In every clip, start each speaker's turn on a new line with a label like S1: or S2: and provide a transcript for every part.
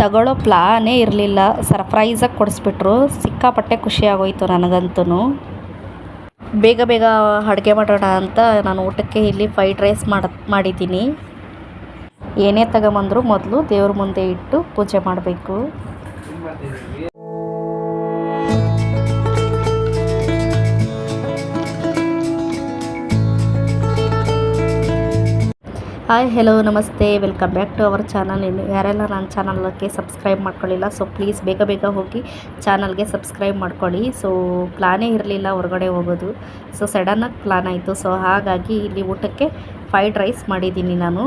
S1: ತಗೊಳ್ಳೋ ಪ್ಲಾನೇ ಇರಲಿಲ್ಲ. ಸರ್ಪ್ರೈಸಾಗಿ ಕೊಡಿಸ್ಬಿಟ್ರು. ಸಿಕ್ಕಾಪಟ್ಟೆ ಖುಷಿ ಆಗೋಯ್ತು ನನಗಂತೂ ಬೇಗ ಬೇಗ ಅಡುಗೆ ಮಾಡೋಣ ಅಂತ ನಾನು ಊಟಕ್ಕೆ ಇಲ್ಲಿ ಫ್ರೈಡ್ ರೈಸ್ ಮಾಡ, ಮಾಡಿದ್ದೀನಿ. ಏನೇ ತಗೊಂಬಂದರೂ ಮೊದಲು ದೇವ್ರ ಮುಂದೆ ಇಟ್ಟು ಪೂಜೆ ಮಾಡಬೇಕು. ಹಾಯ್ ಹೆಲೋ ನಮಸ್ತೆ. Welcome back to our channel ಇನ್ನು ಯಾರೆಲ್ಲ ನನ್ನ ಚಾನಲ್ಗೆ ಸಬ್ಸ್ಕ್ರೈಬ್ ಮಾಡ್ಕೊಳ್ಳಿಲ್ಲ ಸೊ ಪ್ಲೀಸ್ ಬೇಗ ಬೇಗ ಹೋಗಿ ಚಾನಲ್ಗೆ ಸಬ್ಸ್ಕ್ರೈಬ್ ಮಾಡ್ಕೊಳ್ಳಿ. ಸೊ ಪ್ಲಾನೇ ಇರಲಿಲ್ಲ, ಹೊರಗಡೆ ಹೋಗೋದು. ಸೊ ಸಡನ್ನಾಗಿ ಪ್ಲಾನ್ ಆಯಿತು. ಸೊ ಹಾಗಾಗಿ ಇಲ್ಲಿ ಊಟಕ್ಕೆ ಫ್ರೈಡ್ ರೈಸ್ ಮಾಡಿದ್ದೀನಿ ನಾನು.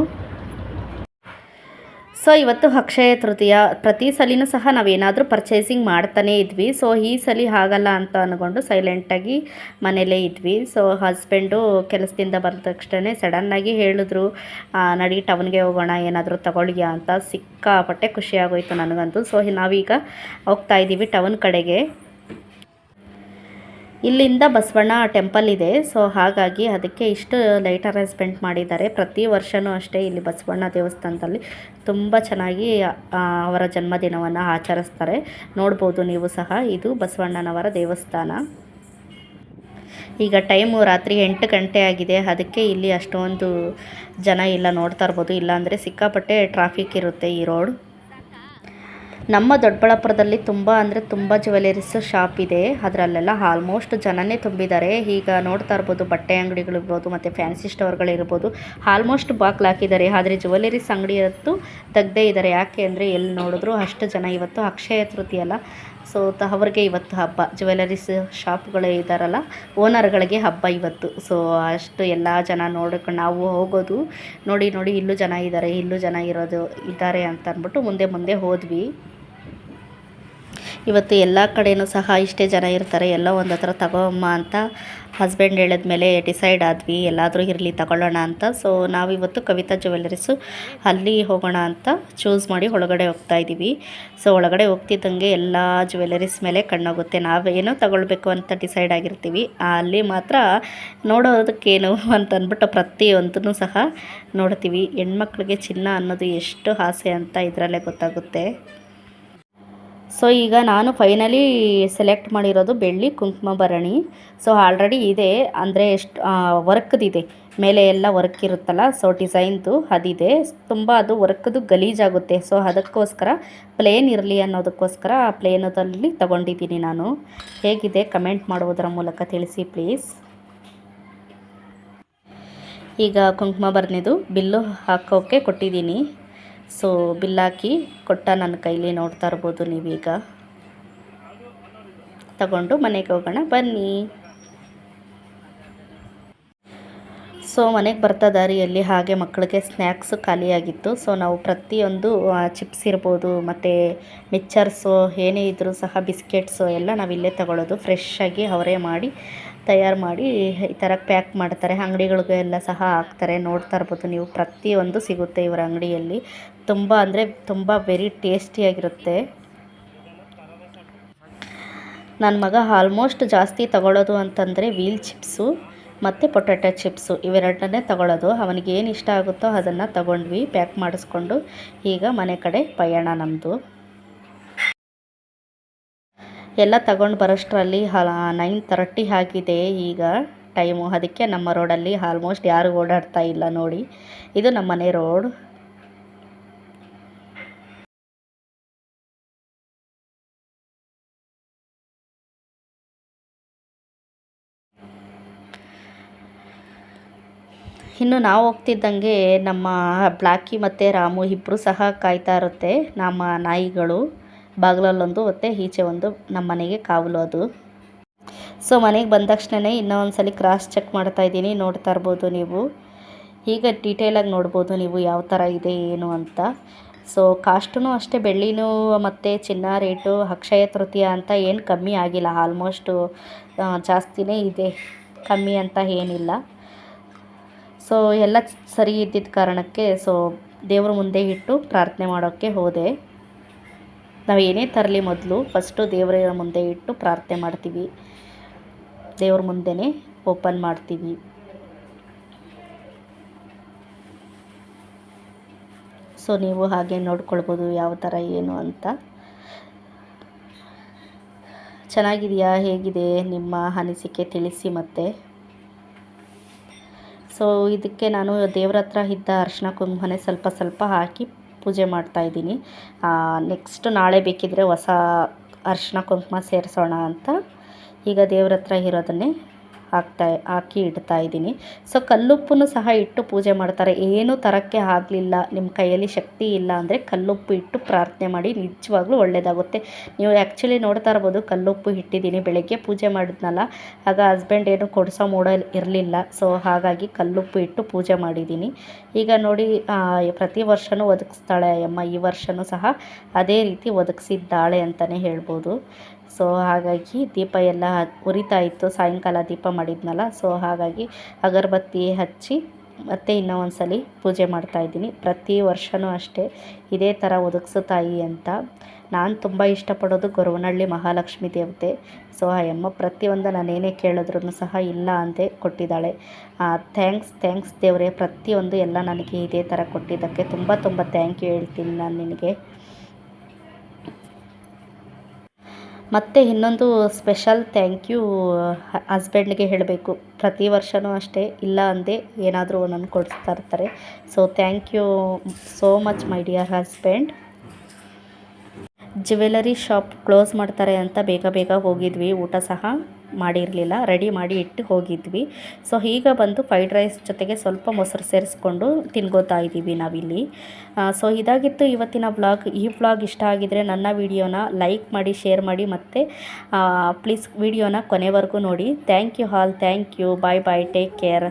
S1: ಸೊ ಇವತ್ತು ಅಕ್ಷಯ ತೃತೀಯ, ಪ್ರತಿ ಸಲಿನೂ ಸಹ ನಾವೇನಾದರೂ ಪರ್ಚೇಸಿಂಗ್ ಮಾಡ್ತಾನೇ ಇದ್ವಿ. ಸೊ ಈ ಸಲ ಆಗಲ್ಲ ಅಂತ ಅಂದ್ಕೊಂಡು ಸೈಲೆಂಟಾಗಿ ಮನೇಲೇ ಇದ್ವಿ. ಸೊ ಹಸ್ಬೆಂಡು ಕೆಲಸದಿಂದ ಬಂದ ತಕ್ಷಣ ಸಡನ್ನಾಗಿ ಹೇಳಿದ್ರು ನಡಿ ಟೌನ್ಗೆ ಹೋಗೋಣ, ಏನಾದರೂ ತಗೊಳ್ಳಿಯಾ ಅಂತ. ಸಿಕ್ಕಾಪಟ್ಟೆ ಖುಷಿ ಆಗೋಯ್ತು ನನಗಂತೂ. ಸೊ ನಾವೀಗ ಹೋಗ್ತಾ ಇದ್ದೀವಿ ಟೌನ್ ಕಡೆಗೆ. ಇಲ್ಲಿಂದ ಬಸವಣ್ಣ ಟೆಂಪಲ್ ಇದೆ. ಸೊ ಹಾಗಾಗಿ ಅದಕ್ಕೆ ಇಷ್ಟು ಲೈಟ್ ಅರೇಂಜ್ಮೆಂಟ್ ಮಾಡಿದ್ದಾರೆ. ಪ್ರತಿ ವರ್ಷವೂ ಅಷ್ಟೇ ಇಲ್ಲಿ ಬಸವಣ್ಣ ದೇವಸ್ಥಾನದಲ್ಲಿ ತುಂಬ ಚೆನ್ನಾಗಿ ಅವರ ಜನ್ಮದಿನವನ್ನು ಆಚರಿಸ್ತಾರೆ. ನೋಡ್ಬೋದು ನೀವು ಸಹ. ಇದು ಬಸವಣ್ಣನವರ ದೇವಸ್ಥಾನ. ಈಗ ಟೈಮು ರಾತ್ರಿ ಎಂಟು ಗಂಟೆ ಆಗಿದೆ. ಅದಕ್ಕೆ ಇಲ್ಲಿ ಅಷ್ಟೊಂದು ಜನ ಇಲ್ಲ ನೋಡ್ತಾ ಇರ್ಬೋದು. ಇಲ್ಲಾಂದರೆ ಸಿಕ್ಕಾಪಟ್ಟೆ ಟ್ರಾಫಿಕ್ ಇರುತ್ತೆ ಈ ರೋಡ್ ನಮ್ಮ ದೊಡ್ಡಬಳ್ಳಾಪುರದಲ್ಲಿ ತುಂಬ ಅಂದರೆ ತುಂಬ ಜ್ಯುವೆಲರೀಸ್ ಶಾಪ್ ಇದೆ. ಅದರಲ್ಲೆಲ್ಲ ಆಲ್ಮೋಸ್ಟ್ ಜನನೇ ತುಂಬಿದ್ದಾರೆ. ಈಗ ನೋಡ್ತಾ ಇರ್ಬೋದು, ಬಟ್ಟೆ ಅಂಗಡಿಗಳಿರ್ಬೋದು ಮತ್ತು ಫ್ಯಾನ್ಸಿ ಸ್ಟೋರ್ಗಳಿರ್ಬೋದು ಆಲ್ಮೋಸ್ಟ್ ಬಾಕ್ಲ್ ಹಾಕಿದ್ದಾರೆ. ಆದರೆ ಜ್ಯುವೆಲರೀಸ್ ಅಂಗಡಿ ಅಂತೂ ತೆಗ್ದೇ ಇದ್ದಾರೆ. ಯಾಕೆ ಅಂದರೆ ಎಲ್ಲಿ ನೋಡಿದ್ರು ಅಷ್ಟು ಜನ ಇವತ್ತು ಅಕ್ಷಯ ತೃತೀಯಲ್ಲ. ಸೊ ಅವ್ರಿಗೆ ಇವತ್ತು ಹಬ್ಬ. ಜ್ಯುವೆಲರೀಸ್ ಶಾಪ್ಗಳು ಇದ್ದಾರಲ್ಲ ಓನರ್ಗಳಿಗೆ ಹಬ್ಬ ಇವತ್ತು. ಸೊ ಅಷ್ಟು ಎಲ್ಲ ಜನ ನೋಡಕ್ಕೆ ನಾವು ಹೋಗೋದು ನೋಡಿ ನೋಡಿ ಇಲ್ಲೂ ಜನ ಇದ್ದಾರೆ, ಇಲ್ಲೂ ಜನ ಇರೋದು, ಇದ್ದಾರೆ ಅಂತ ಅಂದ್ಬಿಟ್ಟು ಮುಂದೆ ಮುಂದೆ ಹೋದ್ವಿ. ಇವತ್ತು ಎಲ್ಲ ಕಡೆಯೂ ಸಹ ಇಷ್ಟೇ ಜನ ಇರ್ತಾರೆ. ಎಲ್ಲ ಒಂದು ಹತ್ರ ತಗೋಮ್ಮ ಅಂತ ಹಸ್ಬೆಂಡ್ ಹೇಳಿದ್ಮೇಲೆ ಡಿಸೈಡ್ ಆದ್ವಿ. ಎಲ್ಲಾದರೂ ಇರಲಿ, ತಗೊಳ್ಳೋಣ ಅಂತ. ಸೊ ನಾವಿವತ್ತು ಕವಿತಾ ಜ್ಯುವೆಲ್ಲರೀಸು ಅಲ್ಲಿ ಹೋಗೋಣ ಅಂತ ಚೂಸ್ ಮಾಡಿ ಒಳಗಡೆ ಹೋಗ್ತಾ ಇದ್ದೀವಿ ಸೊ ಒಳಗಡೆ ಹೋಗ್ತಿದ್ದಂಗೆ ಎಲ್ಲ ಜ್ಯುವೆಲ್ಲರೀಸ್ ಮೇಲೆ ಕಣ್ಣೋಗುತ್ತೆ. ನಾವೇನೋ ತಗೊಳ್ಬೇಕು ಅಂತ ಡಿಸೈಡ್ ಆಗಿರ್ತೀವಿ. ಅಲ್ಲಿ ಮಾತ್ರ ನೋಡೋದಕ್ಕೇನು ಅಂತ ಅಂದ್ಬಿಟ್ಟು ಸಹ ನೋಡ್ತೀವಿ. ಹೆಣ್ಮಕ್ಳಿಗೆ ಚಿನ್ನ ಅನ್ನೋದು ಎಷ್ಟು ಆಸೆ ಅಂತ ಇದರಲ್ಲೇ ಗೊತ್ತಾಗುತ್ತೆ. ಸೊ ಈಗ ನಾನು ಫೈನಲಿ ಸೆಲೆಕ್ಟ್ ಮಾಡಿರೋದು ಬೆಳ್ಳಿ, ಕುಂಕುಮ, ಭರಣಿ. ಸೊ ಆಲ್ರೆಡಿ ಇದೆ. ಅಂದರೆ ಎಷ್ಟು ವರ್ಕ್ದಿದೆ. ಮೇಲೆ ಎಲ್ಲ ವರ್ಕ್ ಇರುತ್ತಲ್ಲ ಸೊ ಡಿಸೈನ್ದು ಅದಿದೆ. ತುಂಬ ಅದು ವರ್ಕ್ದು ಗಲೀಜಾಗುತ್ತೆ. ಸೊ ಅದಕ್ಕೋಸ್ಕರ ಪ್ಲೇನ್ ಇರಲಿ ಅನ್ನೋದಕ್ಕೋಸ್ಕರ ಪ್ಲೇನದಲ್ಲಿ ತಗೊಂಡಿದ್ದೀನಿ ನಾನು. ಹೇಗಿದೆ? ಕಮೆಂಟ್ ಮಾಡುವುದರ ಮೂಲಕ ತಿಳಿಸಿ ಪ್ಲೀಸ್ ಈಗ ಕುಂಕುಮ ಭರಣಿದು ಬಿಲ್ಲು ಹಾಕೋಕ್ಕೆ ಕೊಟ್ಟಿದ್ದೀನಿ. ಸೊ ಬಿಲ್ಲಾಕಿ ಕೊಟ್ಟ ನನ್ನ ಕೈಲಿ ನೋಡ್ತಾ ಇರ್ಬೋದು ನೀವೀಗ. ತಗೊಂಡು ಮನೆಗೆ ಹೋಗೋಣ, ಬನ್ನಿ. ಸೊ ಮನೆಗೆ ಬರ್ತಾ ದಾರಿಯಲ್ಲಿ ಹಾಗೆ ಮಕ್ಕಳಿಗೆ ಸ್ನ್ಯಾಕ್ಸು ಖಾಲಿಯಾಗಿತ್ತು. ಸೊ ನಾವು ಪ್ರತಿಯೊಂದು ಚಿಪ್ಸ್ ಇರ್ಬೋದು, ಮತ್ತು ಮಿಕ್ಚರ್ಸು ಏನೇ ಇದ್ದರೂ ಸಹ ಬಿಸ್ಕೆಟ್ಸು ಎಲ್ಲ ನಾವಿಲ್ಲೇ ತಗೊಳ್ಳೋದು. ಫ್ರೆಶ್ಶಾಗಿ ಅವರೇ ಮಾಡಿ ತಯಾರು ಮಾಡಿ ಈ ಥರ ಪ್ಯಾಕ್ ಮಾಡ್ತಾರೆ. ಅಂಗಡಿಗಳಿಗೆಲ್ಲ ಸಹ ಹಾಕ್ತಾರೆ. ನೋಡ್ತಾ ಇರ್ಬೋದು ನೀವು. ಪ್ರತಿಯೊಂದು ಸಿಗುತ್ತೆ ಇವರ ಅಂಗಡಿಯಲ್ಲಿ. ತುಂಬ ಅಂದರೆ ತುಂಬ ವೆರಿ ಟೇಸ್ಟಿಯಾಗಿರುತ್ತೆ ನನ್ನ ಮಗ ಆಲ್ಮೋಸ್ಟ್ ಜಾಸ್ತಿ ತಗೊಳ್ಳೋದು ಅಂತಂದರೆ ವೀಲ್ ಚಿಪ್ಸು ಮತ್ತು ಪೊಟ್ಯಾಟೊ ಚಿಪ್ಸು ಇವೆರಡನ್ನೇ ತಗೊಳ್ಳೋದು. ಅವನಿಗೆ ಏನು ಇಷ್ಟ ಆಗುತ್ತೋ ಅದನ್ನು ತಗೊಂಡ್ವಿ, ಪ್ಯಾಕ್ ಮಾಡಿಸ್ಕೊಂಡು. ಈಗ ಮನೆ ಕಡೆ ಪಯಣ ನಮ್ಮದು ಎಲ್ಲ ತಗೊಂಡು ಬರೋಷ್ಟರಲ್ಲಿ ನೈನ್ ತರ್ಟಿ ಆಗಿದೆ ಈಗ ಟೈಮು ಅದಕ್ಕೆ ನಮ್ಮ ರೋಡಲ್ಲಿ ಆಲ್ಮೋಸ್ಟ್ ಯಾರು ಓಡಾಡ್ತಾ ಇಲ್ಲ ನೋಡಿ. ಇದು ನಮ್ಮ ಮನೆ ರೋಡ್ ಇನ್ನು ನಾವು ಹೋಗ್ತಿದ್ದಂಗೆ ನಮ್ಮ ಬ್ಲಾಕಿ ಮತ್ತು ರಾಮು ಇಬ್ಬರು ಸಹ ಕಾಯ್ತಾ ಇರುತ್ತೆ, ನಮ್ಮ ನಾಯಿಗಳು. ಬಾಗಿಲಲ್ಲೊಂದು ಮತ್ತು ಈಚೆ ಒಂದು ನಮ್ಮ ಮನೆಗೆ ಕಾವಲು ಅದು. ಸೊ, ಮನೆಗೆ ಬಂದ ತಕ್ಷಣ ಇನ್ನೂ ಒಂದು ಸಲ ಕ್ರಾಸ್ ಚೆಕ್ ಮಾಡ್ತಾ ಇದ್ದೀನಿ, ನೋಡ್ತಾ ಇರ್ಬೋದು ನೀವು. ಈಗ ಡೀಟೇಲಾಗಿ ನೋಡ್ಬೋದು ನೀವು ಯಾವ ಥರ ಇದೆ, ಏನು ಅಂತ. ಸೊ ಕಾಸ್ಟೂ ಅಷ್ಟೇ, ಬೆಳ್ಳಿನೂ ಮತ್ತು ಚಿನ್ನ ರೇಟು ಅಕ್ಷಯ ತೃತೀಯ ಅಂತ ಏನು ಕಮ್ಮಿ ಆಗಿಲ್ಲ. ಆಲ್ಮೋಸ್ಟು ಜಾಸ್ತಿನೇ ಇದೆ. ಕಮ್ಮಿ ಅಂತ ಏನಿಲ್ಲ. ಸೊ ಎಲ್ಲ ಸರಿ ಇದ್ದಿದ್ದ ಕಾರಣಕ್ಕೆ ಸೊ ದೇವರ ಮುಂದೆ ಇಟ್ಟು ಪ್ರಾರ್ಥನೆ ಮಾಡೋಕ್ಕೆ ಹೋದೆ. ನಾವು ಏನೇ ತರಲಿ ಮೊದಲು ಫಸ್ಟು ದೇವರ ಮುಂದೆ ಇಟ್ಟು ಪ್ರಾರ್ಥನೆ ಮಾಡ್ತೀವಿ. ದೇವ್ರ ಮುಂದೆನೇ ಓಪನ್ ಮಾಡ್ತೀವಿ. ಸೊ ನೀವು ಹಾಗೆ ನೋಡ್ಕೊಳ್ಬೋದು ಯಾವ ಥರ ಏನು ಅಂತ. ಚೆನ್ನಾಗಿದೆಯಾ? ಹೇಗಿದೆ? ನಿಮ್ಮ ಅನಿಸಿಕೆ ತಿಳಿಸಿ ಮತ್ತೆ. ಸೊ ಇದಕ್ಕೆ ನಾನು ದೇವ್ರ ಹತ್ರ ಇದ್ದ ಅರ್ಶಿನ ಕುಂಕುಮನೆ ಸ್ವಲ್ಪ ಸ್ವಲ್ಪ ಹಾಕಿ ಪೂಜೆ ಮಾಡ್ತಾಯಿದ್ದೀನಿ ನೆಕ್ಸ್ಟ್ ನಾಳೆ ಬೇಕಿದ್ದರೆ ಹೊಸ ಅರಿಶಿನ ಕುಂಕುಮ ಸೇರಿಸೋಣ ಅಂತ. ಈಗ ದೇವ್ರ ಹತ್ರ ಇರೋದನ್ನೇ ಹಾಕ್ತಾ, ಹಾಕಿ ಇಡ್ತಾ ಇದ್ದೀನಿ. ಸೊ ಕಲ್ಲುಪ್ಪನ್ನು ಸಹ ಇಟ್ಟು ಪೂಜೆ ಮಾಡ್ತಾರೆ. ಏನೂ ತರೋಕ್ಕೆ ಆಗಲಿಲ್ಲ. ನಿಮ್ಮ ಕೈಯಲ್ಲಿ ಶಕ್ತಿ ಇಲ್ಲ ಅಂದರೆ ಕಲ್ಲುಪ್ಪು ಇಟ್ಟು ಪ್ರಾರ್ಥನೆ ಮಾಡಿ ನಿಜವಾಗ್ಲೂ ಒಳ್ಳೆಯದಾಗುತ್ತೆ ನೀವು ಆ್ಯಕ್ಚುಲಿ ನೋಡ್ತಾ ಇರ್ಬೋದು, ಕಲ್ಲುಪ್ಪು ಇಟ್ಟಿದ್ದೀನಿ. ಬೆಳಗ್ಗೆ ಪೂಜೆ ಮಾಡಿದ್ನಲ್ಲ, ಆಗ ಹಸ್ಬೆಂಡ್ ಏನು ಕೊಡಿಸೋ ಮೂಡ ಇರಲಿಲ್ಲ. ಸೊ ಹಾಗಾಗಿ ಕಲ್ಲುಪ್ಪು ಇಟ್ಟು ಪೂಜೆ ಮಾಡಿದ್ದೀನಿ. ಈಗ ನೋಡಿ ಪ್ರತಿ ವರ್ಷವೂ ಒದಗಿಸ್ತಾಳೆ ಅಮ್ಮ ಈ ವರ್ಷವೂ ಸಹ ಅದೇ ರೀತಿ ಒದಗಿಸಿದ್ದಾಳೆ ಅಂತಲೇ ಹೇಳ್ಬೋದು. ಸೊ ಹಾಗಾಗಿ ದೀಪ ಎಲ್ಲ ಉರಿತಾ ಇತ್ತು. ಸಾಯಂಕಾಲ ದೀಪ ಮಾಡಿದ್ನಲ್ಲ, ಸೊ ಹಾಗಾಗಿ ಅಗರಬತ್ತಿ ಹಚ್ಚಿ ಮತ್ತೆ ಇನ್ನೂ ಒಂದ್ಸಲಿ ಪೂಜೆ ಮಾಡ್ತಾಯಿದ್ದೀನಿ ಪ್ರತಿ ವರ್ಷವೂ ಅಷ್ಟೇ ಇದೇ ಥರ ಒದಗಿಸು ತಾಯಿ ಅಂತ. ನಾನು ತುಂಬ ಇಷ್ಟಪಡೋದು ಗೊರವನಹಳ್ಳಿ ಮಹಾಲಕ್ಷ್ಮಿ ದೇವತೆ. ಸೊ ಆ ಅಮ್ಮ ಪ್ರತಿಯೊಂದು ನಾನೇನೇ ಕೇಳಿದ್ರೂ ಸಹ ಇಲ್ಲ ಅಂದೇ ಕೊಟ್ಟಿದ್ದಾಳೆ. ಥ್ಯಾಂಕ್ಸ್ ಥ್ಯಾಂಕ್ಸ್ ದೇವರೇ, ಪ್ರತಿಯೊಂದು ಎಲ್ಲ ನನಗೆ ಇದೇ ಥರ ಕೊಟ್ಟಿದ್ದಕ್ಕೆ ತುಂಬ ತುಂಬ ಥ್ಯಾಂಕ್ ಯು ಹೇಳ್ತೀನಿ ನಾನು ನಿನಗೆ. ಮತ್ತು ಇನ್ನೊಂದು ಸ್ಪೆಷಲ್ ಥ್ಯಾಂಕ್ ಯು ಹಸ್ಬೆಂಡ್ಗೆ ಹೇಳಬೇಕು. ಪ್ರತಿ ವರ್ಷವೂ ಅಷ್ಟೇ, ಇಲ್ಲ ಅಂದೆ ಏನಾದರೂ ಒಂದೊಂದು ಕೊಡಿಸ್ತಾ ಇರ್ತಾರೆ. So thank you so much my dear husband jewellery shop close ಮಾಡ್ತಾರೆ ಅಂತ ಬೇಗ ಬೇಗ ಹೋಗಿದ್ವಿ, ಊಟ ಸಹ. ಮಾಡಿರಲಿಲ್ಲ, ರೆಡಿ ಮಾಡಿ ಇಟ್ಟು ಹೋಗಿದ್ವಿ. ಸೊ ಈಗ ಬಂದು ಫ್ರೈಡ್ ರೈಸ್ ಜೊತೆಗೆ ಸ್ವಲ್ಪ ಮೊಸರು ಸೇರಿಸ್ಕೊಂಡು ತಿನ್ಕೋತಾ ಇದ್ದೀವಿ ನಾವಿಲ್ಲಿ. ಸೊ ಇದಾಗಿತ್ತು ಇವತ್ತಿನ ವ್ಲಾಗ್ ಈ ವ್ಲಾಗ್ ಇಷ್ಟ ಆಗಿದರೆ ನನ್ನ ವಿಡಿಯೋನ ಲೈಕ್ ಮಾಡಿ ಶೇರ್ ಮಾಡಿ ಮತ್ತು ಪ್ಲೀಸ್ ವಿಡಿಯೋನ ಕೊನೆವರೆಗೂ ನೋಡಿ. Thank you all thank you bye bye take care